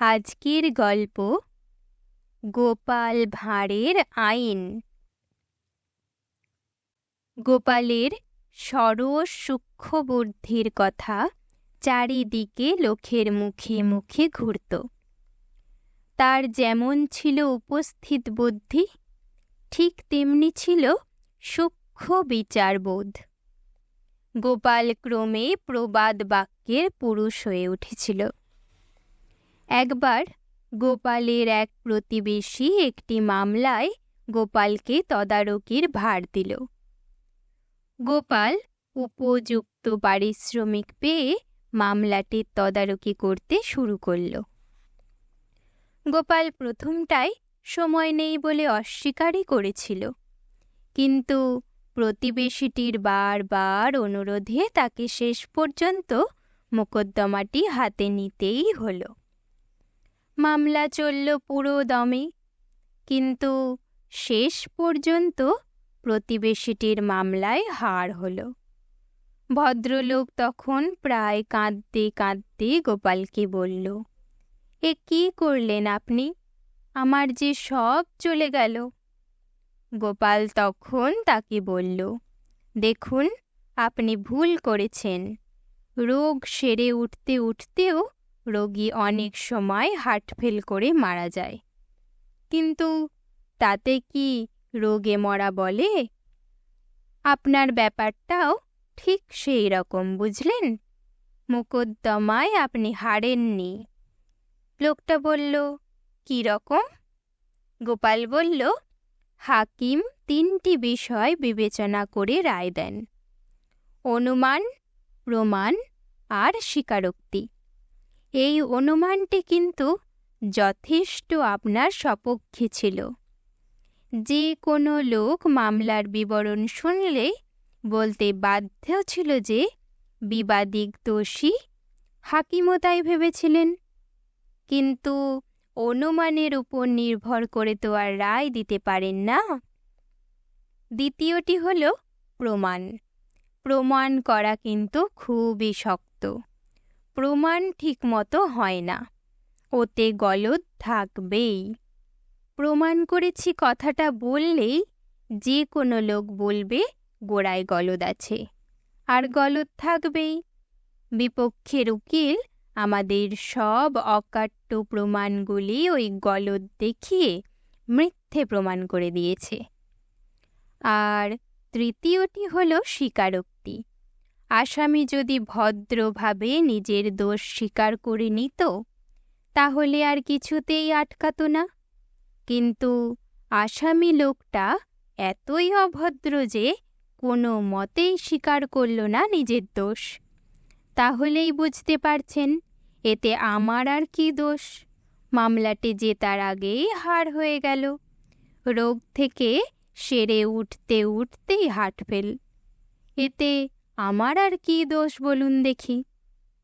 আজকের গল্প গোপাল ভাঁড়ের আইন। গোপালের সরস সূক্ষ্ম বুদ্ধির কথা চারিদিকে লোকের মুখে মুখে ঘুরত। তার যেমন ছিল উপস্থিত বুদ্ধি, ঠিক তেমনি ছিল সূক্ষ্ম বিচারবোধ। গোপাল ক্রমে প্রবাদ বাক্যের পুরুষ হয়ে উঠেছিল। একবার গোপালের এক প্রতিবেশী একটি মামলায় গোপালকে তদারকির ভার দিল। গোপাল উপযুক্ত পারিশ্রমিক পেয়ে মামলাটির তদারকি করতে শুরু করল। গোপাল প্রথমটায় সময় নেই বলে অস্বীকারই করেছিল, কিন্তু প্রতিবেশীটির বারবার অনুরোধে তাকে শেষ পর্যন্ত মোকদ্দমাটি হাতে নিতেই হলো। মামলা চলল পুরো দমে। কিন্তু শেষ পর্যন্ত প্রতিবেশীটির মামলায় হার হলো। ভদ্রলোক তখন প্রায় কাঁদতে কাঁদতে গোপালকে বলল, এ কি করলেন আপনি? আমার যে সব চলে গেল। গোপাল তখন তাকে বলল, দেখুন, আপনি ভুল করেছেন। রোগ সেরে উঠতে উঠতেও রোগী অনেক সময় হার্টফেল করে মারা যায়। কিন্তু তাতে কি রোগে মরা বলে? আপনার ব্যাপারটাও ঠিক সেই রকম, বুঝলেন? মোকদ্দমায় আপনি হারেননি। লোকটা বলল, কি রকম? গোপাল বলল, হাকিম তিনটি বিষয় বিবেচনা করে রায় দেন। অনুমান, প্রমাণ আর স্বীকারোক্তি। এই অনুমানটি কিন্তু যথেষ্ট আপনার সপক্ষে ছিল। যে কোনো লোক মামলার বিবরণ শুনলে বলতে বাধ্য ছিল যে বিবাদিক দোষী হাকিমও তাই ভেবেছিলেন। কিন্তু অনুমানের উপর নির্ভর করে তো আর রায় দিতে পারেন না। দ্বিতীয়টি হল প্রমাণ। প্রমাণ করা কিন্তু খুবই শক্ত। প্রমাণ ঠিকমতো হয় না। ওতে গলদ থাকবেই। প্রমাণ করেছি কথাটা বললেই যে কোনো লোক বলবে, গোড়ায় গলদ আছে। আর গলদ থাকবেই। বিপক্ষের উকিল আমাদের সব অকাট্য প্রমাণগুলি ওই গলদ দেখিয়ে মিথ্যে প্রমাণ করে দিয়েছে। আর তৃতীয়টি হল স্বীকারোক্তি। আসামি যদি ভদ্রভাবে নিজের দোষ স্বীকার করে নিত, তাহলে আর কিছুতেই আটকাত না। কিন্তু আসামি লোকটা এতই অভদ্র যে কোনো মতেই স্বীকার করল না নিজের দোষ। তাহলেই বুঝতে পারছেন, এতে আমার আর কি দোষ? মামলাটি জেতার আগেই হার হয়ে গেল। রোগ থেকে সেরে উঠতে উঠতেই হাট ফেল। এতে আমার আর কি দোষ বলুন দেখি।